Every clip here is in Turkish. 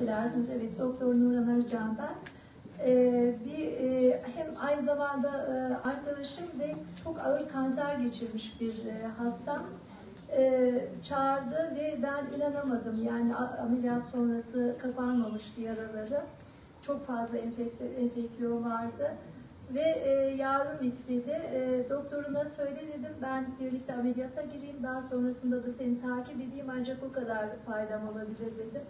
Dilerseniz evet Doktor Nurhan Arıcan ben. Ee, bir e, hem aynı zamanda e, arkadaşım ve çok ağır kanser geçirmiş bir e, hastam e, çağırdı ve ben inanamadım yani ameliyat sonrası kapanmamıştı yaraları. Çok fazla enfeksiyon vardı ve e, yardım istedi. E, doktoruna söyle dedim ben birlikte ameliyata gireyim daha sonrasında da seni takip edeyim ancak o kadar faydam olabilir dedim.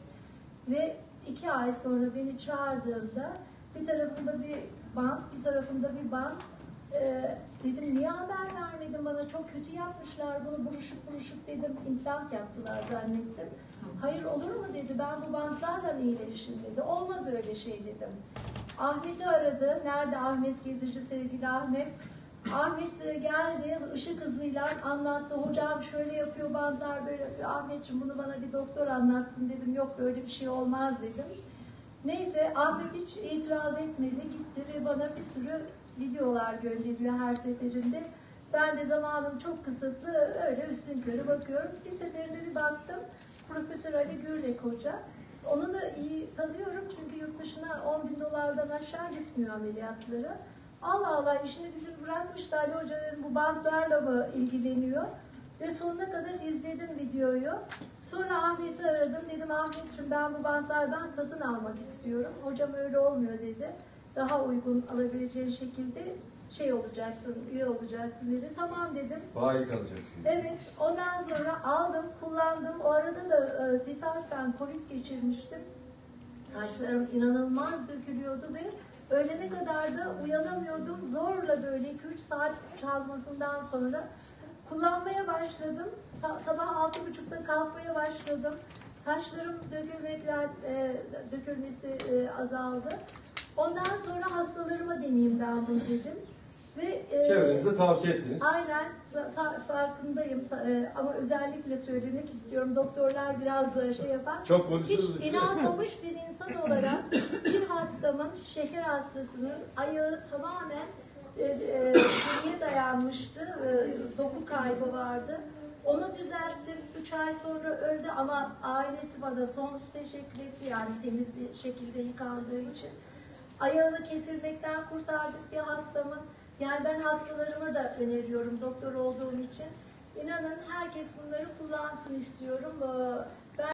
Ve iki ay sonra beni çağırdığında bir tarafında bir bant, bir tarafında bir bant. Ee, dedim niye haber vermedin bana çok kötü yapmışlar bunu buruşuk buruşuk dedim implant yaptılar zannettim. Hayır olur mu dedi ben bu bantlarla iyileşim dedi. Olmaz öyle şey dedim. Ahmet'i aradı. Nerede Ahmet Girdici sevgili Ahmet? Ahmet e, geldi ışık hızıyla anlattı. Hocam şöyle yapıyor bantlar böyle yapıyor. Ahmetciğim bunu bana bir doktor anlatsın dedim. Yok böyle bir şey olmaz dedim. Neyse Ahmet hiç itiraz etmedi. Gitti ve bana bir sürü videolar gönderiyor her seferinde. Ben de zamanım çok kısıtlı öyle üstün körü bakıyorum. Bir seferinde bir baktım Profesör Ali Gürlek Hoca. Onu da iyi tanıyorum çünkü yurt dışına 10 bin dolardan aşağı gitmiyor ameliyatları. Allah Allah işini gücünü bırakmış da Ali Hoca dedim, bu bantlarla mı ilgileniyor? Ve sonuna kadar izledim videoyu. Sonra Ahmet'i aradım. Dedim Ahmetciğim ben bu bantlardan satın almak istiyorum. Hocam öyle olmuyor dedi. Daha uygun alabileceğin şekilde şey olacaksın, üye olacaksın dedi. Tamam dedim. Bayi kalacaksın. Evet, ondan sonra aldım, kullandım. O arada da e, tesadüfen Covid geçirmiştim. Saçlarım inanılmaz dökülüyordu ve öğlene kadar da uyanamıyordum. Zorla böyle 2-3 saat çalmasından sonra kullanmaya başladım. Sa- sabah altı buçukta kalkmaya başladım. Saçlarım dökülmekler, e, dökülmesi e, azaldı. Ondan sonra hastalarıma deneyeyim ben bunu dedim. Ve, e, Çevrenize tavsiye ettiniz. Aynen farkındayım e, ama özellikle söylemek istiyorum. Doktorlar biraz e, şey yapar. Çok konuşuyoruz Hiç inanmamış bir insan olarak bir hastamın, şeker hastasının ayağı tamamen e, e, dayanmıştı. E, doku kaybı vardı. Onu düzelttim. Üç ay sonra öldü ama ailesi bana sonsuz teşekkür etti. Yani temiz bir şekilde yıkandığı için. Ayağını kesilmekten kurtardık bir hastamın. Yani ben hastalarıma da öneriyorum doktor olduğum için. İnanın herkes bunları kullansın istiyorum. Ee,